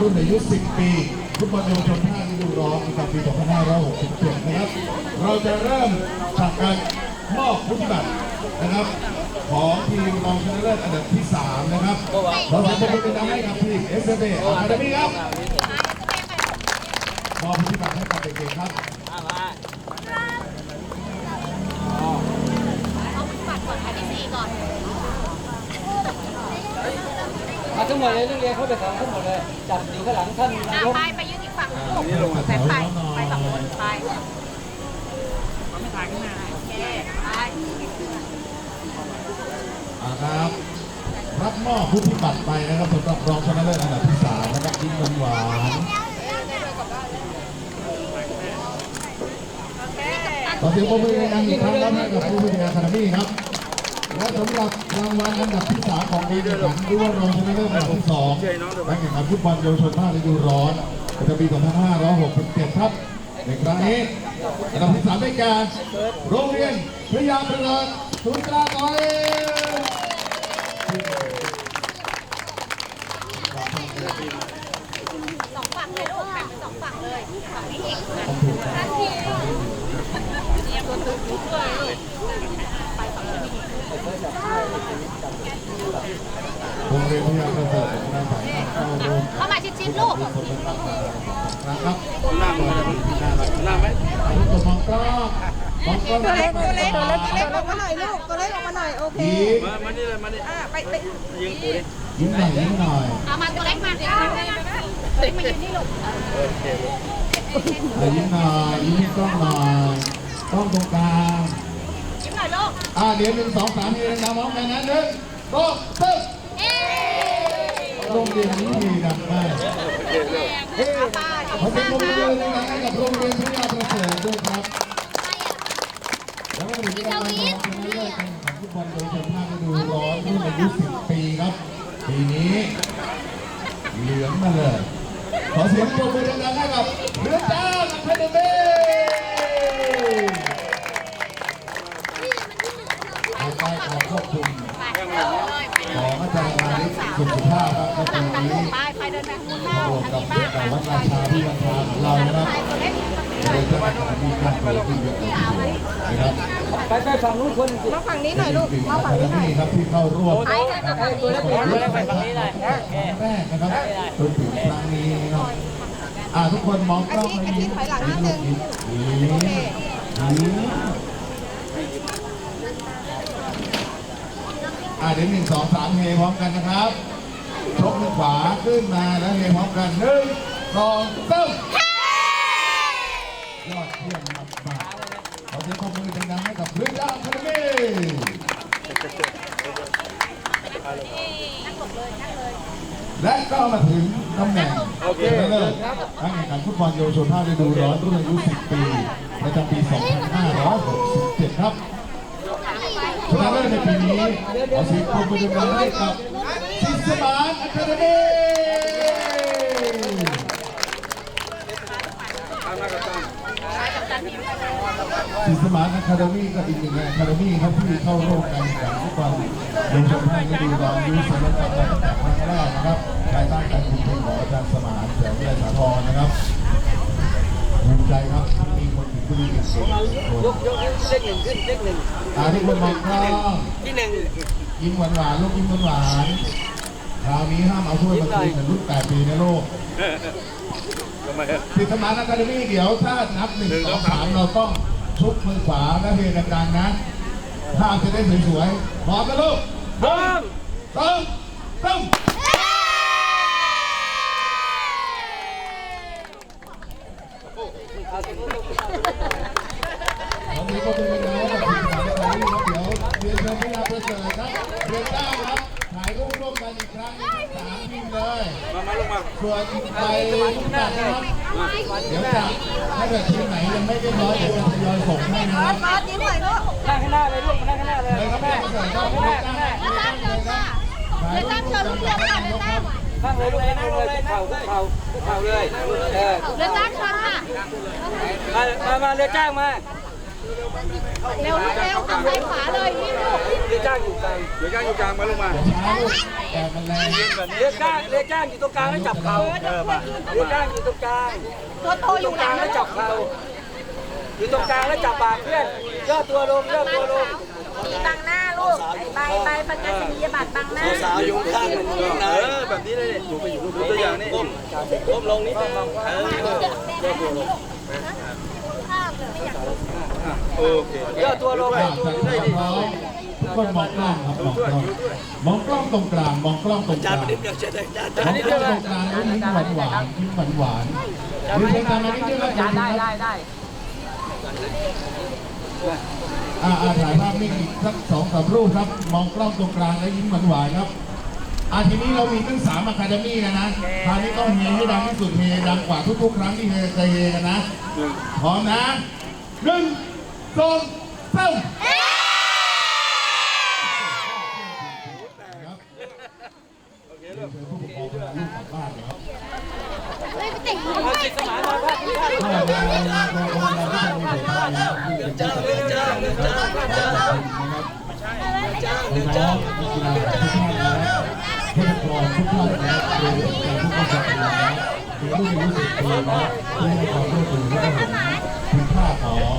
รุ่นอายุ 10 ปีฟุตบอลเยาวชน5ฤดูร้อนประจำปี 2567 นะครับ เราจะเริ่มจากการมอบผู้ปฏิบัตินะครับ ของทีมรองชนะเลิศอันดับที่ 3 นะครับ เราขอเป็นกำลังใจให้กับทีมเอสเอเบอาคาเดมี่ครับ มอบผู้ปฏิบัติให้กับเด็กๆครับ หมดเลยนักเรียนเข้าไปของทั้งหมดเลยจับอยู่ข้างหลังท่านอะนายกไปไปยืนอีกฝั่งลูกไปไปไปสองคนไปไม่ถ่ายขึ้นมาโอเคไปอ่าครับรับมอบผู้ปฏิบัติไปนะครับสำหรับรองชนะเลิศอันดับที่3นะครับยิ้มหวานๆขอเสียงปรบมือดังๆอีกครั้งครับให้กับผู้บริหารคณะครับ และสำหรับรางวัลอันดับที่สามของปีนี้ขันหรือว่ารองชนะเลิศอันดับที่สองและแข่งขันฟุตบอลเยาวชนภาคฤดูร้อนประจำปี 2567 ครับ ในครั้งนี้อันดับที่สามได้แก่โรงเรียนพระยาประเสริฐศูนย์กลางน้อยสองฝั่งเลยลูกแบ่งเป็นสองฝั่งเลยฝั่งนี้อีกนะต้องถูกครับท่านที่เตรียมตัวตึงอยู่ด้วยลูกไปฝั่งนี้อีก โรงเรียนพระยาประเสริฐนายสายงานเข้าร่วมเข้ามาชิดๆลูกนเป็นตั้งมานะครับหน้ามันหน้าไหมทุกคนมองกล้องมองกล้องตัวเล็กตัวเล็กตัวตัวเล็กออกมาหน่อยลูกตัวเล็กออกมาหน่อยโอเคมามานี่เลยมานี่อ่าไปไปยิงปูดิยิ้มหน่อยยิ้มหน่อยเอามาตัวเล็กมาตัวเล็กมายืนนี่ลูกอะยิ้มหน่อยยิ้มให้กล้องหน่อยกล้องตรงกลางยิ้มหน่อยลูกอ่าเดี๋ยวหนึ่งสองสามเรียงนำพร้อมกันนะหนึ่งสองสามเอ๊ะโรงเรียนนี้มีดังมากเอาไปขอเสียงปรบมือเลยนะกับโรงเรียนพระยาประเสริฐด้วยครับแล้วก็ถึงรางวัลรองชนะเลิศการแข่งขันฟุตบอลเยาวชนภาคฤดูร้อนรุ่นอายุ10 ปีครับปีนี้เหลืองมาเลยขอเสียงปรบมือดังๆให้กับเรือจ้างอะคาเดมี่ภาย ใต้การควบคุมของอาจารย์มานิตสุขภาพครับก็หลัคืงอกันวันลูนี้กไปไปเดินไปข้างหน้าบวกอันกับนี้บ้างวัดราชาที่วันทาของเรานะครับไปตัวเล็กเลยจะมีการเปิดที่เยอะนะครับไปไปฝั่งนู้นคนมาฝั่งนี้หน่อยลูกมาฝั่งนี้หน่อยครับที่เข้าร่วมไปเดินมาฝั่งนี้ตัวเล็กไปฝั่งนี้เลยแรกนะครับจนถึงครั้งนี้นะครับอ่าทุกคนมองกล้องเลยยิ้มยิ้มยิ้มยิ้ม อ่าเดี๋ยวหนึ่งสองสามเฮพร้อมกันนะครับชกมือขวาขึ้นมาแล้วเฮพร้อมกันหนึ่งสองสามยอดเยี่ยมมากๆขอเสียงปรบมือดังๆให้กับเรือดาวคาเดมี่และก็มาถึงตำแหน่งชนะเลิศการแข่งขันฟุตบอลเยาวชนภาคฤดูร้อนรุ่นอายุ 10 ปีประจำปี 2567 ครับ ชนะเลิศในปีนี้ขอเสียงปรบมือดังๆให้กับซิสมานอะคาเดมี่สิสมานอะคาเดมี่ก็อีกหนึ่งอะคาเดมี่ครับที่เข้าร่วมการแข่งขันฟุตบอลเยาวชนภาคฤดูร้อนอายุสำหรับการตั้งแต่ครั้งแรกนะครับภายใต้การคุมทีมของอาจารย์สมานแสงวิไลสาธรนะครับภูมิใจครับที่มีคนถึงผู้ดีเก่งๆคน ยกยกเลขหนึ่งขึ้นเลขหนึ่งอาทุกคนมองกล้องที่หนึ่งยิ้มหวานหวานๆลูกยิ้มหวานหวานๆคราวนี้ห้ามเอาถ้วยมาคืนเหมือนรุ่นแปดปีนะลูกทำไมอะติดสมานอะคาเดมี่เดี๋ยวถ้านับหนึ่งสองสามเราต้องชุบมือขวาและเฮดังๆนะภาพจะได้สวยๆพร้อมนะลูกพร้อมสองสามผมมีก็เป็นไปแล้วกับทีมสามคาเดมี่ครับเดี๋ยว เรียนเชิญพี่นาประเสริฐครับเรียนได้ครับถ่ายรูปร่วมกันอีกครั้งนึ่งสามทีมเลยมามาลงมาส่วนไปทุกท่านนะครับเดี๋ยวจะถ้าเกิดทีมไหนยังไม่ได้ร้อยเดี๋ยวจะทยอยส่งให้นะคมารับมายิ้มหน่อยลูกนั่งข้างหน้าเลยลูกมานั่งข้างหน้าเลยเลยครับข้างหน้าเกิดข้างหน้าข้างหได้น้าเลยครับเรือจ้งเชิญลูกเรือค่ะเรือจ้งนั่งเลยลูกนั่งเลยเข่าเข่าเข่าเลยเออเรือจ้างเชิญค่ะมามาเรือจ้างมา เร็วลูกเร็วทางซ้ายขวาเลยนี่ลูกเรือจ้างอยู่กลางเดี๋ยวก้างอยู่กลางมาลงมาอย่าช้าลูกแต่มันแรงเรือจ้างเรือจ้างอยู่ตรงกลางแล้วจับเขาเรือจ้างอยู่ตรงกลางตัวโตอยู่หลังแล้นะวลูจักบเขาอยู่ตรงกลางแล้วจับบาเพื่อนย่อตัวลงย่อตัวลงมีบังหน้าลูกใบใบประกาศนียบัตรบังหน้าสาวอยู่ข้างหนึ่งเออแบบนี้เลยดูไปอยู่ดูตัวอย่างนี่ก้มก้มลงนิดนึงเออย่อตัวลง โอเคย่อตัวลงอ่าจัดได้ดีทุกคนมองกล้องครับมองกล้องมองกล้องตรงกลางมองกล้องตรงกลางมองกล้องตรงกลางแล้วยิ้มหวานหวานยิ้มหวานหวานๆยิ้มตามมานิดนึงครับได้ได้ได้อ่าอ่าถ่ายภาพนิ่อีกสักสองสามรูปครับ มองกล้องตรงกลางแล้วยิ้มหวานหวานครับอ่าทีนี้เรามีตั้งสามอะคาเดมี่นะนะคราวนี้ต้องเฮให้ดังที่สุดเฮดังกว่าทุกๆครั้งที่เฮจะเฮกันนะพร้อมนะหนึ่ง สองสามครับเชิญผู้ปกครองพาลูกกลับบ้านเลยครับเอาจิตสมานมาภาพที่ท่านถ้าเราเราเราเราเราที่ทำในสายตาแล้วเจ้าเจ้าเจ้าเจ้าเจ้านะครับน้องนักกีฬาทุกท่านนะครับผู้ปกครองทุกท่านนะครับโดยการผู้กำกับนะครับถึงลูกอายุสิบปีนะครับที่ให้ความร่วมมือและก็เห็นคุณค่าของ